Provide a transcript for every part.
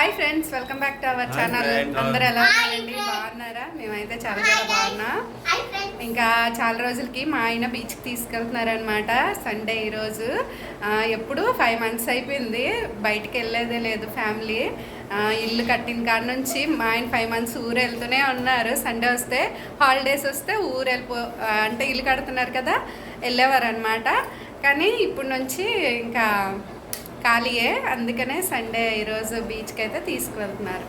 Hi friends welcome back to our channel. అందరు ఎలా ఉన్నారండి బాగున్నారా? మేమైతే చాలా చాలా బాగున్నాం. ఇంకా చాలా రోజులకి మా ఆయన బీచ్కి తీసుకెళ్తున్నారనమాట సండే ఈరోజు ఎప్పుడు ఫైవ్ మంత్స్ అయిపోయింది. బయటికి వెళ్ళేదే లేదు ఫ్యామిలీ ఇల్లు కట్టిన కాడ నుంచి మా ఆయన ఫైవ్ మంత్స్ ఊరు వెళ్తూనే ఉన్నారు. సండే వస్తే హాలిడేస్ వస్తే ఊరు వెళ్ళిపో అంటే ఇల్లు కడుతున్నారు కదా వెళ్ళేవారు అనమాట కానీ ఇప్పుడు నుంచి ఇంకా ఖాళీయే అందుకనే సండే ఈరోజు బీచ్కి అయితే తీసుకువెళ్తున్నారు.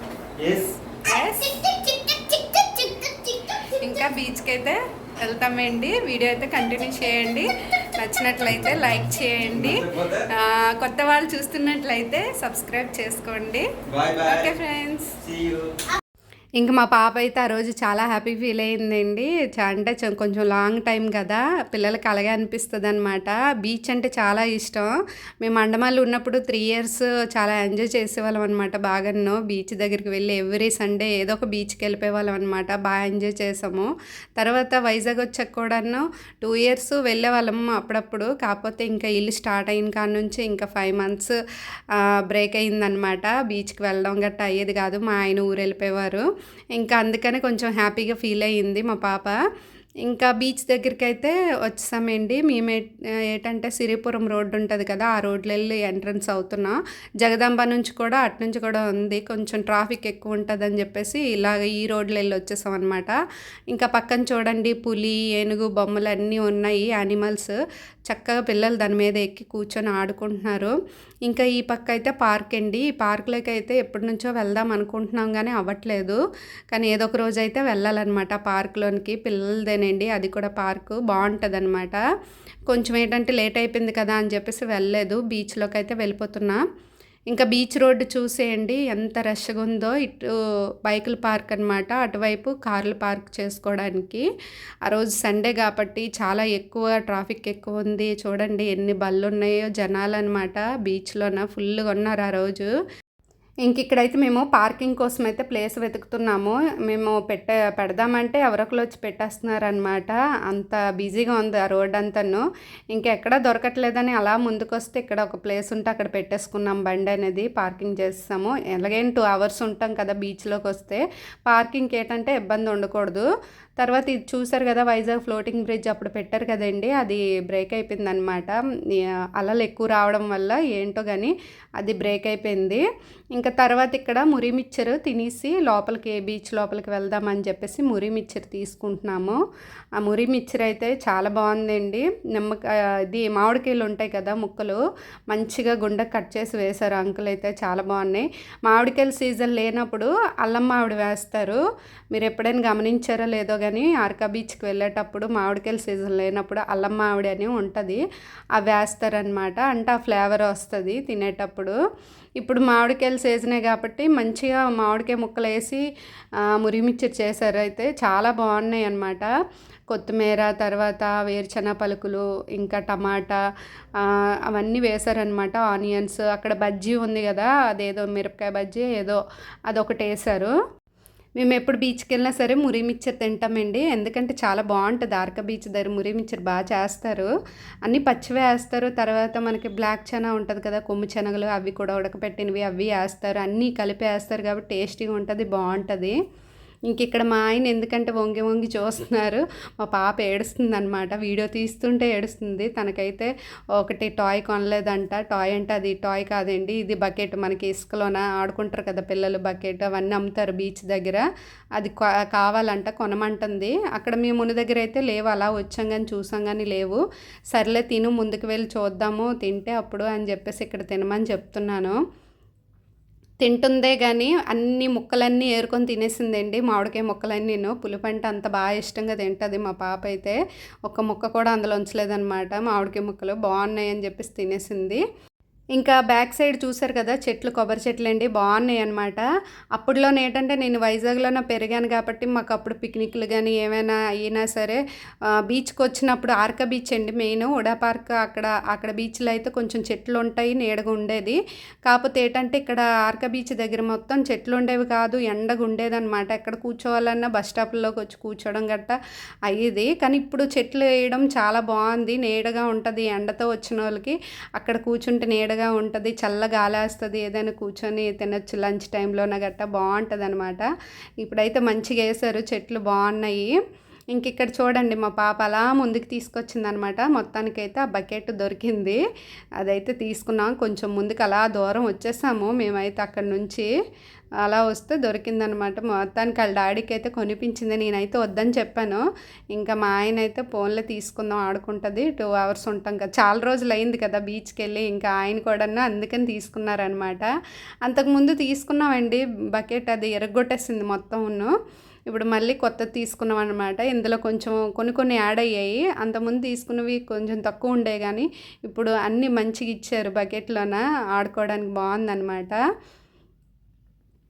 ఇంకా బీచ్కి అయితే వెళ్తామండి. వీడియో అయితే కంటిన్యూ చేయండి. నచ్చినట్లయితే లైక్ చేయండి. కొత్త వాళ్ళు చూస్తున్నట్లయితే సబ్స్క్రైబ్ చేసుకోండి. ఓకే ఫ్రెండ్స్ ఇంకా మా పాప అయితే ఆ రోజు చాలా హ్యాపీ ఫీల్ అయిందండి. అంటే కొంచెం లాంగ్ టైం కదా పిల్లలకి అలాగే అనిపిస్తుంది అనమాట బీచ్ అంటే చాలా ఇష్టం. మేము అండమాలు ఉన్నప్పుడు త్రీ ఇయర్స్ చాలా ఎంజాయ్ చేసేవాళ్ళం అనమాట బాగాను. బీచ్ దగ్గరికి వెళ్ళి ఎవ్రీ సండే ఏదో ఒక బీచ్కి వెళ్ళిపోయేవాళ్ళం అనమాట బాగా ఎంజాయ్ చేసాము. తర్వాత వైజాగ్ వచ్చాక కూడాను టూ ఇయర్స్ వెళ్ళేవాళ్ళము అప్పుడప్పుడు. కాకపోతే ఇంకా ఇల్లు స్టార్ట్ అయిన కాడ నుంచి ఇంకా ఫైవ్ మంత్స్ బ్రేక్ అయిందనమాట బీచ్కి వెళ్ళడం గట్టా అయ్యేది కాదు. మా ఆయన ఊరు వెళ్ళిపోయేవారు. ఇంకా అందుకనే కొంచెం హ్యాపీగా ఫీల్ అయ్యింది మా పాప. ఇంకా బీచ్ దగ్గరికి అయితే వచ్చామండి. మేము ఏంటంటే సిరిపురం రోడ్డు ఉంటుంది కదా ఆ రోడ్లో వెళ్ళి ఎంట్రన్స్ అవుతున్నాం. జగదాంబ నుంచి కూడా అటు నుంచి కూడా ఉంది. కొంచెం ట్రాఫిక్ ఎక్కువ ఉంటుందని చెప్పేసి ఇలాగ ఈ రోడ్లో వెళ్ళి వచ్చేసాం అనమాట ఇంకా పక్కన చూడండి పులి ఏనుగు బొమ్మలు అన్నీ ఉన్నాయి యానిమల్స్. చక్కగా పిల్లలు దాని మీద ఎక్కి కూర్చొని ఆడుకుంటున్నారు. ఇంకా ఈ పక్క అయితే పార్క్ అండి. ఈ పార్క్లోకి అయితే ఎప్పటి నుంచో వెళ్దాం అనుకుంటున్నాం కానీ అవ్వట్లేదు. కానీ ఏదో ఒక రోజు అయితే వెళ్ళాలన్నమాట పార్క్లోనికి. పిల్లలదేనండి అది కూడా పార్కు బాగుంటుంది అనమాట కొంచెం ఏంటంటే లేట్ అయిపోయింది కదా అని చెప్పేసి వెళ్ళలేదు. బీచ్లోకి అయితే వెళ్ళిపోతున్నా. ఇంకా బీచ్ రోడ్డు చూసేయండి. ఎంత రష్గా ఉందో. ఇటు బైకుల పార్క్ అనమాట అటువైపు కార్లు పార్క్ చేసుకోవడానికి. ఆ రోజు సండే కాబట్టి చాలా ఎక్కువ ట్రాఫిక్ ఎక్కువ ఉంది. చూడండి ఎన్ని బళ్ళు ఉన్నాయో జనాలు అనమాట బీచ్లోన ఫుల్గా ఉన్నారు ఆ రోజు. ఇంక ఇక్కడైతే మేము పార్కింగ్ కోసం అయితే ప్లేస్ వెతుకుతున్నాము. మేము పెట్టే పెడదామంటే ఎవరొకరు వచ్చి పెట్టేస్తున్నారనమాట అంత బిజీగా ఉంది ఆ రోడ్ అంతాను ఇంకెక్కడ దొరకట్లేదని అలా ముందుకొస్తే ఇక్కడ ఒక ప్లేస్ ఉంటే అక్కడ పెట్టేసుకున్నాం బండి అనేది పార్కింగ్ చేస్తాము ఎలాగైనా టూ అవర్స్ ఉంటాం కదా బీచ్లోకి వస్తే పార్కింగ్కి ఏంటంటే ఇబ్బంది ఉండకూడదు. తర్వాత ఇది చూసారు కదా వైజాగ్ ఫ్లోటింగ్ బ్రిడ్జ్ అప్పుడు పెట్టారు కదండి అది బ్రేక్ అయిపోయిందనమాట అలలు ఎక్కువ రావడం వల్ల ఏంటో కానీ అది బ్రేక్ అయిపోయింది. ఇంకా తర్వాత ఇక్కడ మురి మిక్చర్ తినేసి లోపలికి బీచ్ లోపలికి వెళ్దామని చెప్పేసి మురి మిక్చర్ తీసుకుంటున్నాము. ఆ మురి మిక్చర్ అయితే చాలా బాగుందండి. నిమ్మకాయ ఇది మామిడికాయలు ఉంటాయి కదా ముక్కలు మంచిగా గుండె కట్ చేసి వేశారు అంకుల్ అయితే చాలా బాగున్నాయి. మామిడికాయల సీజన్ లేనప్పుడు అల్లం మామిడి వేస్తారు. మీరు ఎప్పుడైనా గమనించారో లేదో కానీ ఆర్కా బీచ్కి వెళ్ళేటప్పుడు మామిడికాయల సీజన్ లేనప్పుడు అల్లం మామిడి అని ఉంటుంది. అవి వేస్తారనమాట అంటే ఆ ఫ్లేవర్ వస్తుంది తినేటప్పుడు. ఇప్పుడు మామిడికాయల సీజనే కాబట్టి మంచిగా మామిడికాయ ముక్కలు వేసి మురిమిచ్చర్ చేశారు అయితే చాలా బాగున్నాయి అన్నమాట. కొత్తిమీర తర్వాత వేరుచెన పలుకులు ఇంకా టమాటా అవన్నీ వేశారనమాట ఆనియన్స్ అక్కడ బజ్జీ ఉంది కదా అదేదో మిరపకాయ బజ్జీ ఏదో అదొకటి వేశారు. మేము ఎప్పుడు బీచ్కి వెళ్ళినా సరే మురి మిక్చర్ తింటామండి. ఎందుకంటే చాలా బాగుంటుంది. ఆర్క బీచ్ దగ్గర మురి మిక్చర్ బాగా చేస్తారు. అన్నీ పచ్చివే వేస్తారు. తర్వాత మనకి బ్లాక్ చెన ఉంటుంది కదా కొమ్ము శనగలు అవి కూడా ఉడకపెట్టినవి అవి వేస్తారు. అన్నీ కలిపి వేస్తారు కాబట్టి టేస్టీగా ఉంటుంది బాగుంటుంది. ఇంక ఇక్కడ మా ఆయన ఎందుకంటే వంగి వంగి చూస్తున్నారు. మా పాప ఏడుస్తుంది అనమాట వీడియో తీస్తుంటే ఏడుస్తుంది. తనకైతే ఒకటి టాయ్ కొనలేదంట. టాయ్ అంటే అది టాయ్ కాదండి. ఇది బకెట్. మనకి ఇసుకలోన ఆడుకుంటారు కదా పిల్లలు బకెట్ అవన్నీ అమ్ముతారు బీచ్ దగ్గర. అది కావాలంట కొనమంటుంది. అక్కడ మేము ముని దగ్గర అయితే లేవు. అలా వచ్చాం కానీ చూసాం కానీ లేవు. సర్లే తిను ముందుకు వెళ్ళి చూద్దాము. తింటే అప్పుడు అని చెప్పేసి ఇక్కడ తినమని చెప్తున్నాను. తింటుందే కానీ అన్ని ముక్కలన్నీ ఏరుకొని తినేసిందండి. మామిడికాయ ముక్కలన్నీ నేను. పులిపంట అంత బాగా ఇష్టంగా తింటుంది మా పాప అయితే. ఒక్క ముక్క కూడా అందులో ఉంచలేదన్నమాట మామిడికాయ ముక్కలు. బాగున్నాయి అని చెప్పేసి తినేసింది. ఇంకా బ్యాక్ సైడ్ చూసారు కదా చెట్లు కొబ్బరి చెట్లు అండి బాగున్నాయి అనమాట అప్పుడులో ఏంటంటే నేను వైజాగ్లోనే పెరిగాను కాబట్టి మాకు అప్పుడు పిక్నిక్లు కానీ ఏమైనా అయినా సరే బీచ్కి వచ్చినప్పుడు ఆర్క బీచ్ అండి మెయిన్. ఉడా పార్క్ అక్కడ అక్కడ బీచ్లో అయితే కొంచెం చెట్లు ఉంటాయి నీడగా ఉండేది. కాకపోతే ఏంటంటే ఇక్కడ ఆర్క బీచ్ దగ్గర మొత్తం చెట్లు ఉండేవి కాదు ఎండగా ఉండేది అనమాట ఎక్కడ కూర్చోవాలన్నా బస్ స్టాప్లోకి వచ్చి కూర్చోవడం గట్ట అయ్యేది. కానీ ఇప్పుడు చెట్లు వేయడం చాలా బాగుంది నీడగా ఉంటుంది ఎండతో వచ్చిన వాళ్ళకి. అక్కడ కూర్చుంటే నీడ నీడగా ఉంటుంది చల్ల గాలి వస్తుంది ఏదైనా కూర్చొని తినొచ్చు లంచ్ టైంలోన గట్ట బాగుంటుంది అనమాట ఇప్పుడైతే మంచిగా వేసారు చెట్లు బాగున్నాయి. ఇంక ఇక్కడ చూడండి మా పాప అలా ముందుకు తీసుకొచ్చిందనమాట. మొత్తానికైతే ఆ బకెట్ దొరికింది. అదైతే తీసుకున్నాం. కొంచెం ముందుకు అలా దూరం వచ్చేసాము. మేమైతే అక్కడ నుంచి అలా వస్తే దొరికిందనమాట. మొత్తానికి వాళ్ళ డాడీకి అయితే కొనిపించింది. నేనైతే వద్దని చెప్పాను. ఇంకా మా ఆయన అయితే ఫోన్లో తీసుకుందాం ఆడుకుంటుంది. టూ అవర్స్ ఉంటాం కదా. చాలా రోజులు అయింది కదా బీచ్కి వెళ్ళి ఇంకా ఆయన కూడా అందుకని తీసుకున్నారనమాట. అంతకుముందు తీసుకున్నామండి. బకెట్ అది ఎరగొట్టేసింది మొత్తం ఇప్పుడు మళ్ళీ కొత్త తీసుకున్నాం అనమాట ఇందులో కొంచెం కొన్ని కొన్ని యాడ్ అయ్యాయి. అంతకుముందు తీసుకున్నవి కొంచెం తక్కువ ఉండే కానీ ఇప్పుడు అన్నీ మంచిగా ఇచ్చారు బకెట్లోన. ఆడుకోవడానికి బాగుందన్నమాట.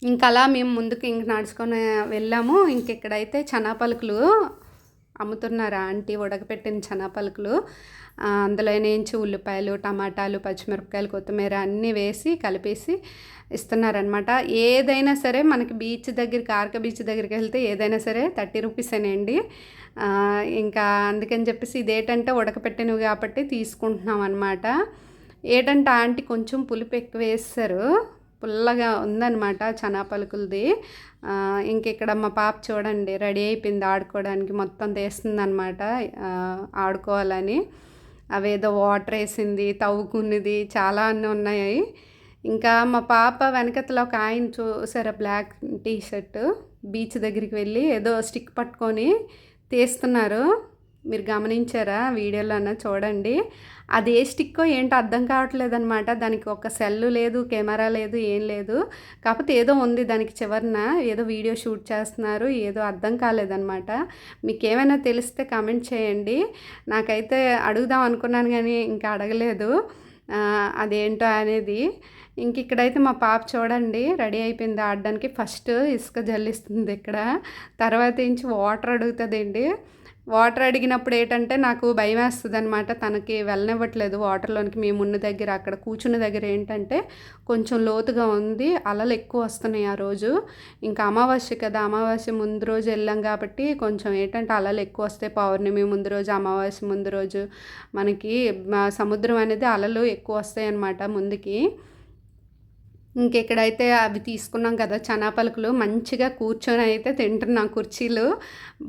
ఇంకా అలా మేము ముందుకు ఇంక నడుచుకొని వెళ్ళాము. ఇంకెక్కడైతే చనా పలుకులు అమ్ముతున్నారు ఆంటీ ఉడకపెట్టిన చనా పలుకులు. అందులో నుంచి ఉల్లిపాయలు టమాటాలు పచ్చిమిరపకాయలు కొత్తిమీర అన్నీ వేసి కలిపేసి ఇస్తున్నారనమాట ఏదైనా సరే మనకి బీచ్ దగ్గరికి ఆర్క బీచ్ దగ్గరికి వెళ్తే ఏదైనా సరే థర్టీ రూపీసేనండి ఇంకా అందుకని చెప్పేసి ఇదేంటంటే ఉడకపెట్టినవి కాబట్టి తీసుకుంటున్నాం అనమాట ఏంటంటే ఆంటీ కొంచెం పులుపు ఎక్కువ వేస్తారు. పుల్లగా ఉందన్నమాట చనా పలుకులది. ఇంక ఇక్కడ మా పాప చూడండి రెడీ అయిపోయింది ఆడుకోవడానికి. మొత్తం తీస్తుంది అనమాట ఆడుకోవాలని. అవేదో వాటర్ వేసింది తవ్వుకున్నది చాలా అన్నీ ఉన్నాయి. ఇంకా మా పాప వెనకతలో ఒక ఆయన చూసారా బ్లాక్ టీ షర్ట్ బీచ్ దగ్గరికి వెళ్ళి ఏదో స్టిక్ పట్టుకొని తీస్తున్నారు. మీరు గమనించారా వీడియోలో చూడండి. అది ఏ స్టిక్కో ఏంటో అర్థం కావట్లేదు అనమాట దానికి ఒక సెల్ లేదు కెమెరా లేదు ఏం లేదు. కాకపోతే ఏదో ఉంది దానికి చివరిన. ఏదో వీడియో షూట్ చేస్తున్నారు ఏదో అర్థం కాలేదనమాట మీకు ఏమైనా తెలిస్తే కామెంట్ చేయండి. నాకైతే అడుగుదాం అనుకున్నాను కానీ ఇంకా అడగలేదు. అదేంటో అనేది. ఇంక ఇక్కడైతే మా పాప చూడండి రెడీ అయిపోయింది ఆడడానికి. ఫస్ట్ ఇసుక జల్లిస్తుంది ఇక్కడ. తర్వాత ఇంచి వాటర్ అడుగుతుందండి. వాటర్ అడిగినప్పుడు ఏంటంటే నాకు భయం వేస్తుంది అనమాట తనకి వెళ్ళనివ్వట్లేదు. వాటర్లోనికి మేము ఉన్న దగ్గర అక్కడ కూర్చున్న దగ్గర ఏంటంటే కొంచెం లోతుగా ఉంది. అలలు ఎక్కువ వస్తున్నాయి ఆ రోజు. ఇంకా అమావాస్య కదా. అమావాస్య ముందు రోజు వెళ్ళాం కాబట్టి కొంచెం ఏంటంటే అలలు ఎక్కువ వస్తాయి. పౌర్ణమి ముందు రోజు అమావాస్య ముందు రోజు మనకి సముద్రం అనేది అలలు ఎక్కువ వస్తాయి అన్నమాట ముందుకి. ఇంకెక్కడైతే అవి తీసుకున్నాం కదా చనా పలుకులు మంచిగా కూర్చొని అయితే తింటున్నాం కుర్చీలు.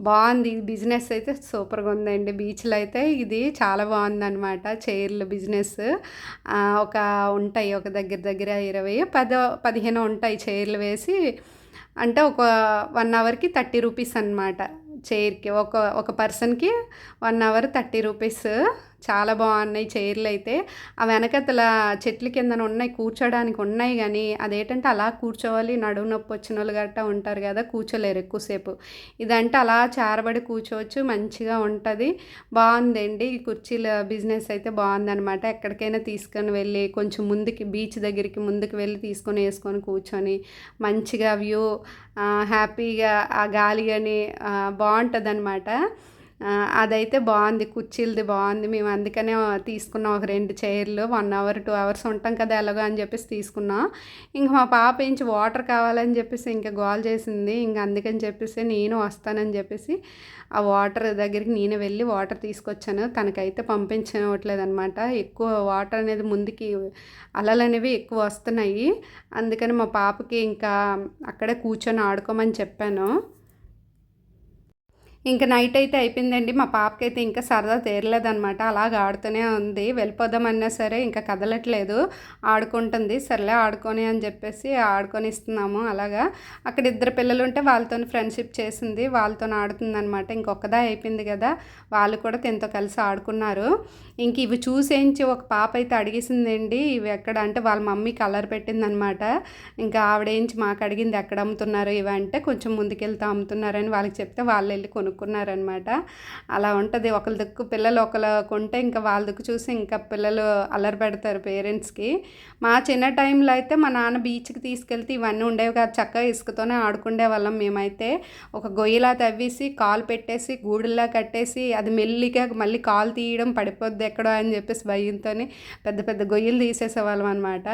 బాగుంది బిజినెస్ అయితే సూపర్గా ఉందండి. బీచ్లో అయితే ఇది చాలా బాగుందన్నమాట చైర్లు బిజినెస్. ఒక ఉంటాయి ఒక దగ్గర దగ్గర ఇరవై పదో పదిహేను ఉంటాయి చైర్లు వేసి. అంటే ఒక వన్ అవర్కి థర్టీ రూపీస్ అనమాట చైర్కి. ఒక ఒక పర్సన్కి వన్ అవర్ థర్టీ రూపీస్. చాలా బాగున్నాయి చైర్లు అయితే. ఆ వెనకతల చెట్ల కింద ఉన్నాయి కూర్చోడానికి ఉన్నాయి కానీ అదేంటంటే అలా కూర్చోవాలి నడువు నొప్పి వచ్చిన వాళ్ళు గట్టా ఉంటారు కదా కూర్చోలేరు ఎక్కువసేపు. ఇదంటే అలా చారబడి కూర్చోవచ్చు మంచిగా ఉంటుంది. బాగుందండి. ఈ కుర్చీల బిజినెస్ అయితే బాగుందనమాట ఎక్కడికైనా తీసుకొని వెళ్ళి కొంచెం ముందుకి బీచ్ దగ్గరికి ముందుకు వెళ్ళి తీసుకొని వేసుకొని కూర్చొని మంచిగా వ్యూ హ్యాపీగా ఆ గాలి కానీ బాగుంటుంది అనమాట అదైతే బాగుంది కుర్చీలది బాగుంది. మేము అందుకనే తీసుకున్నాం ఒక రెండు చైర్లు వన్ అవర్ టూ అవర్స్ ఉంటాం కదా ఎలాగో అని చెప్పేసి తీసుకున్నాం. ఇంక మా పాప ఇంచి వాటర్ కావాలని చెప్పేసి ఇంకా గోల్ చేసింది. ఇంక అందుకని చెప్పేసి నేను వస్తానని చెప్పేసి ఆ వాటర్ దగ్గరికి నేను వెళ్ళి వాటర్ తీసుకొచ్చాను. తనకైతే పంపించవట్లేదు అనమాట ఎక్కువ వాటర్ అనేది ముందుకి అలలు అనేవి ఎక్కువ వస్తున్నాయి. అందుకని మా పాపకి ఇంకా అక్కడే కూర్చొని ఆడుకోమని చెప్పాను. ఇంకా నైట్ అయితే అయిపోయిందండి. మా పాపకైతే ఇంకా సరదా తీరలేదనమాట అలాగ ఆడుతూనే ఉంది. వెళ్ళిపోదామన్నా సరే ఇంకా కదలట్లేదు. ఆడుకుంటుంది. సర్లే ఆడుకొని అని చెప్పేసి ఆడుకొని ఇస్తున్నాము అలాగా అక్కడ ఇద్దరు పిల్లలు ఉంటే వాళ్ళతో ఫ్రెండ్షిప్ చేసింది. వాళ్ళతో ఆడుతుంది అనమాట ఇంకొకదా అయిపోయింది కదా. వాళ్ళు కూడా తనతో కలిసి ఆడుకున్నారు. ఇంక ఇవి చూసేయించి ఒక పాప అయితే అడిగేసిందండి. ఇవి ఎక్కడ అంటే వాళ్ళ మమ్మీ కలర్ పెట్టిందనమాట ఇంకా ఆవిడేంచి మాకు అడిగింది ఎక్కడ అమ్ముతున్నారు ఇవి అంటే కొంచెం ముందుకెళ్తే అమ్ముతున్నారని వాళ్ళకి చెప్తే వాళ్ళు వెళ్ళి కొను కొనుక్కున్నారనమాట అలా ఉంటుంది. ఒకరి దిక్కు పిల్లలు ఒకరు కొంటే ఇంకా వాళ్ళ దిక్కు చూసి ఇంకా పిల్లలు అల్లరి పెడతారు పేరెంట్స్కి. మా చిన్న టైంలో అయితే మా నాన్న బీచ్కి తీసుకెళ్తే ఇవన్నీ ఉండేవి కాదు. చక్కగా ఇసుకతోనే ఆడుకుండే వాళ్ళం మేమైతే. ఒక గొయ్యిలా తవ్వేసి కాలు పెట్టేసి గూడులా కట్టేసి అది మెల్లిగా మళ్ళీ కాలు తీయడం పడిపోద్ది ఎక్కడో అని చెప్పేసి భయంతో పెద్ద పెద్ద గొయ్యలు తీసేసేవాళ్ళం అనమాట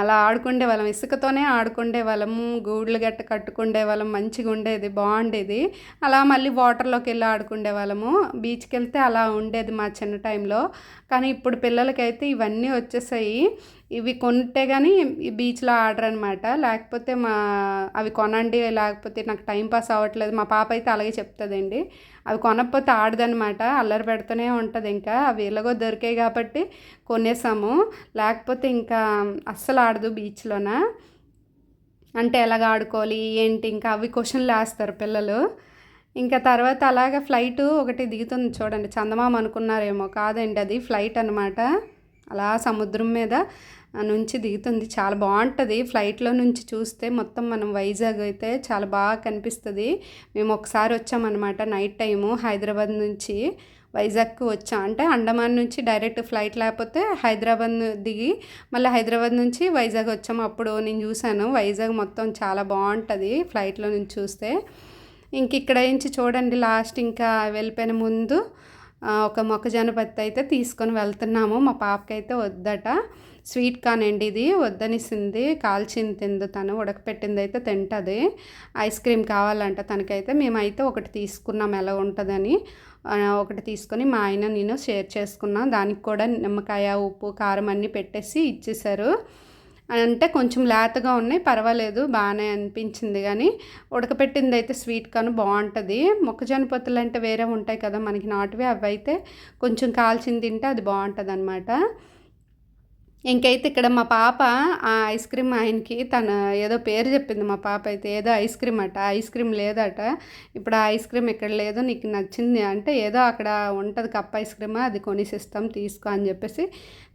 అలా ఆడుకుండే వాళ్ళం. ఇసుకతోనే ఆడుకుండే వాళ్ళము. గూడులు గట్ట కట్టుకుండే వాళ్ళం. మంచిగా ఉండేది. బాగుండేది. అలా మళ్ళీ వాటర్లోకి వెళ్ళి ఆడుకునే వాళ్ళము. బీచ్కి వెళ్తే అలా ఉండేది మా చిన్న టైంలో కానీ ఇప్పుడు పిల్లలకైతే ఇవన్నీ వచ్చేసాయి. ఇవి కొంటే కానీ ఈ బీచ్లో ఆడరు అనమాట లేకపోతే మా అవి కొనండి లేకపోతే నాకు టైం పాస్ అవ్వట్లేదు. మా పాప అయితే అలాగే చెప్తుందండి. అవి కొనకపోతే ఆడదనమాట అల్లరి పెడుతూనే ఉంటుంది ఇంకా. అవి ఎలాగో దొరికాయి కాబట్టి కొనేసాము. లేకపోతే ఇంకా అస్సలు ఆడదు బీచ్లోన అంటే ఎలాగ ఆడుకోవాలి ఏంటి ఇంకా అవి క్వశ్చన్లు వేస్తారు పిల్లలు. ఇంకా తర్వాత అలాగ ఫ్లైట్ ఒకటి దిగుతుంది చూడండి. చందమామ అనుకున్నారేమో కాదండి అది. ఫ్లైట్ అనమాట అలా సముద్రం మీద నుంచి దిగుతుంది. చాలా బాగుంటుంది. ఫ్లైట్లో నుంచి చూస్తే మొత్తం మనం వైజాగ్ అయితే చాలా బాగా కనిపిస్తుంది. మేము ఒకసారి వచ్చామన్నమాట నైట్ టైము హైదరాబాద్ నుంచి వైజాగ్కి వచ్చాం. అంటే అండమాన్ నుంచి డైరెక్ట్ ఫ్లైట్ లేకపోతే హైదరాబాద్ దిగి మళ్ళీ హైదరాబాద్ నుంచి వైజాగ్ వచ్చాము. అప్పుడు నేను చూశాను. వైజాగ్ మొత్తం చాలా బాగుంటుంది. ఫ్లైట్లో నుంచి చూస్తే ఇంక ఇక్కడ నుంచి చూడండి లాస్ట్ ఇంకా వెళ్ళిపోయిన ముందు ఒక మొక్కజొన్న పత్తి అయితే తీసుకొని వెళ్తున్నాము. మా పాపకైతే వద్దట. స్వీట్ కానండి ఇది వద్దనిసింది. కాల్చింది తిందు. తను ఉడకపెట్టింది అయితే తింటుంది. ఐస్ క్రీమ్ కావాలంట తనకైతే. మేమైతే ఒకటి తీసుకున్నాం ఎలా ఉంటుందని. ఒకటి తీసుకొని మా ఆయన నేను షేర్ చేసుకున్నాం. దానికి కూడా నిమ్మకాయ ఉప్పు కారం అన్నీ పెట్టేసి ఇచ్చేసారు అంటే కొంచెం లేతగా ఉన్నాయి పర్వాలేదు బాగానే అనిపించింది. కానీ ఉడకపెట్టింది అయితే స్వీట్ కాను బాగుంటుంది మొక్కజొన్న పొత్తులు అంటే వేరే ఉంటాయి కదా మనకి నాటువి అవి అయితే కొంచెం కాల్చింది తింటే అది బాగుంటుంది అనమాట ఇంకైతే ఇక్కడ మా పాప ఆ ఐస్ క్రీమ్ ఆయనకి తన ఏదో పేరు చెప్పింది మా పాప అయితే ఏదో ఐస్ క్రీమ్ అట. ఐస్ క్రీమ్ లేదట. ఇప్పుడు ఆ ఐస్ క్రీమ్ ఇక్కడ లేదు నీకు నచ్చింది అంటే ఏదో అక్కడ ఉంటుంది కప్ ఐస్ క్రీమ్ అది కొనిసిస్తాం తీసుకో అని చెప్పేసి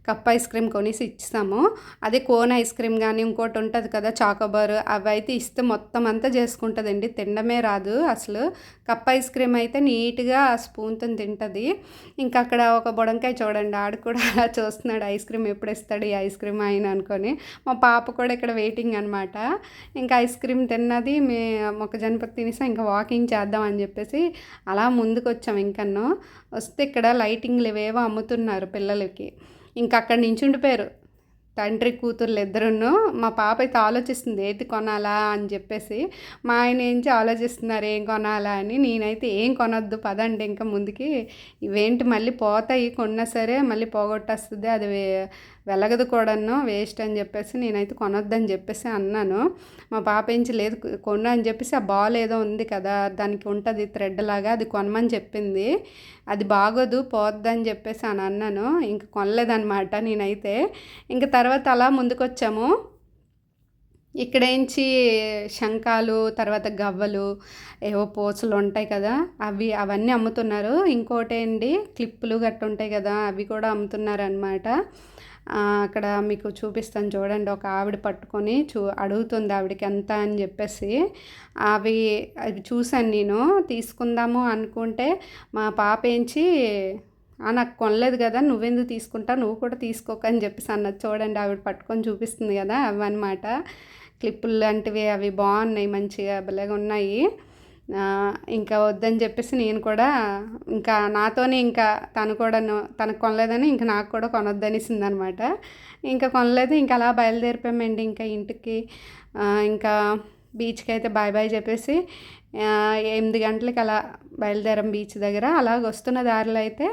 కప్ ఐస్ క్రీమ్ కొనేసి ఇస్తాము అదే కోన్ ఐస్ క్రీమ్ కానీ ఇంకోటి ఉంటుంది కదా చాకోబార్ అవి అయితే ఇస్తే మొత్తం అంతా చేసుకుంటుందండి. తినడమే రాదు అసలు. కప్ ఐస్ క్రీమ్ అయితే నీట్గా స్పూన్తో తింటుంది. ఇంకా అక్కడ ఒక బుడంకాయ చూడండి ఆడు కూడా అలా చూస్తున్నాడు ఐస్ క్రీమ్ ఎప్పుడు ఇస్తాడు ఈ ఐస్ క్రీమ్ ఆయన అనుకొని. మా పాప కూడా ఇక్కడ వెయిటింగ్ అనమాట ఇంకా ఐస్ క్రీమ్ తిన్నది మే మొక్కజొన్న తినేసా ఇంకా వాకింగ్ చేద్దాం అని చెప్పేసి అలా ముందుకు వచ్చాం ఇంకన్నో. వస్తే ఇక్కడ లైటింగ్లు ఇవేవో అమ్ముతున్నారు పిల్లలకి. ఇంకా అక్కడ నుంచి ఉండిపోయారు. తండ్రి కూతుర్లు ఇద్దరును మా పాప అయితే ఆలోచిస్తుంది ఏది కొనాలా అని చెప్పేసి. మా ఆయన ఏంచి ఆలోచిస్తున్నారు ఏం కొనాలా అని. నేనైతే ఏం కొనొద్దు పదండి ఇంకా ముందుకి. ఇవేంటి మళ్ళీ పోతాయి కొన్నా సరే మళ్ళీ పోగొట్టేస్తుంది అది వెలగదు కూడాను వేస్ట్ అని చెప్పేసి నేనైతే కొనొద్దని చెప్పేసి అన్నాను. మా పాప ఏంచి లేదు కొను అని చెప్పేసి ఆ బాల్ ఏదో ఉంది కదా దానికి ఉంటుంది థ్రెడ్ లాగా అది కొనమని చెప్పింది. అది బాగోదు పోద్దని చెప్పేసి అని అన్నాను. ఇంక కొనలేదన్నమాట నేనైతే. ఇంక తర్వాత అలా ముందుకొచ్చాము. ఇక్కడేంచి శంఖాలు తర్వాత గవ్వలు ఏవో పోసులు ఉంటాయి కదా అవి అవన్నీ అమ్ముతున్నారు. ఇంకోటి ఏంటి క్లిప్పులు గట్టు ఉంటాయి కదా అవి కూడా అమ్ముతున్నారు అనమాట అక్కడ మీకు చూపిస్తాను చూడండి. ఒక ఆవిడ పట్టుకొని చూ అడుగుతుంది ఆవిడకి ఎంత అని చెప్పేసి. అవి అవి చూశాను నేను. తీసుకుందాము అనుకుంటే మా పాప ఏంచి నాకు కొనలేదు కదా నువ్వెందుకు తీసుకుంటా? నువ్వు కూడా తీసుకోకని చెప్పేసి అన్నది. చూడండి ఆవిడ పట్టుకొని చూపిస్తుంది కదా అవి అనమాట క్లిప్పులు లాంటివి అవి బాగున్నాయి మంచిగా భలేగా ఉన్నాయి. ఇంకా వద్దని చెప్పేసి నేను కూడా ఇంకా నాతోనే ఇంకా తను కూడా తనకు కొనలేదని ఇంకా నాకు కూడా కొనొద్దనిసింది అనమాట ఇంకా కొనలేదు ఇంకా అలా బయలుదేరిపోయామండి ఇంకా ఇంటికి. ఇంకా బీచ్కి అయితే బాయ్ బాయ్ చెప్పేసి ఎనిమిది గంటలకి అలా బయలుదేరాం బీచ్ దగ్గర. అలాగ వస్తున్న దారిలో అయితే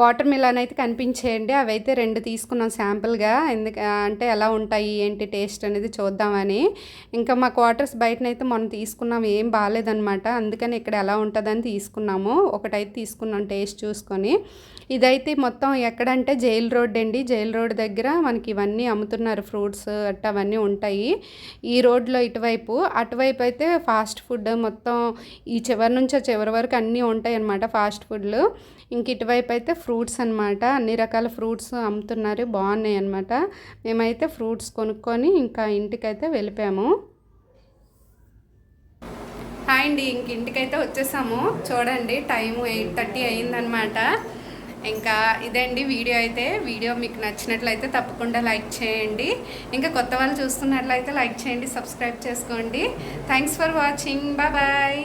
వాటర్ మిలన్ అయితే కనిపించేయండి. అవి అయితే రెండు తీసుకున్నాం శాంపుల్గా. ఎందుకు అంటే ఎలా ఉంటాయి ఏంటి టేస్ట్ అనేది చూద్దామని. ఇంకా మా క్వార్టర్స్ బయటనైతే మనం తీసుకున్నాం. ఏం బాగాలేదనమాట అందుకని ఇక్కడ ఎలా ఉంటుందని తీసుకున్నాము. ఒకటైతే తీసుకున్నాం టేస్ట్ చూసుకొని. ఇదైతే మొత్తం ఎక్కడంటే జైల్ రోడ్ అండి జైల్ రోడ్ దగ్గర మనకి ఇవన్నీ అమ్ముతున్నారు ఫ్రూట్స్ అట్ట అవన్నీ ఉంటాయి. ఈ రోడ్లో ఇటువైపు అటువైపు అయితే ఫాస్ట్ ఫుడ్ మొత్తం ఈ చివరి నుంచి చివరి వరకు అన్నీ ఉంటాయి అన్నమాట ఫాస్ట్ ఫుడ్లు ఇంక ఇటువైపు అయితే ఫ్రూట్స్ అనమాట అన్ని రకాల ఫ్రూట్స్ అమ్ముతున్నారు. బాగున్నాయి అనమాట మేమైతే ఫ్రూట్స్ కొనుక్కొని ఇంకా ఇంటికైతే వెళ్ళిపోయాము. హాయ్ అండి. ఇంక ఇంటికైతే వచ్చేసాము. చూడండి టైము ఎయిట్ థర్టీ అయిందనమాట ఇంకా ఇదండి వీడియో అయితే. వీడియో మీకు నచ్చినట్లయితే తప్పకుండా లైక్ చేయండి. ఇంకా కొత్త వాళ్ళు చూస్తున్నట్లయితే లైక్ చేయండి సబ్స్క్రైబ్ చేసుకోండి. Thanks for watching bye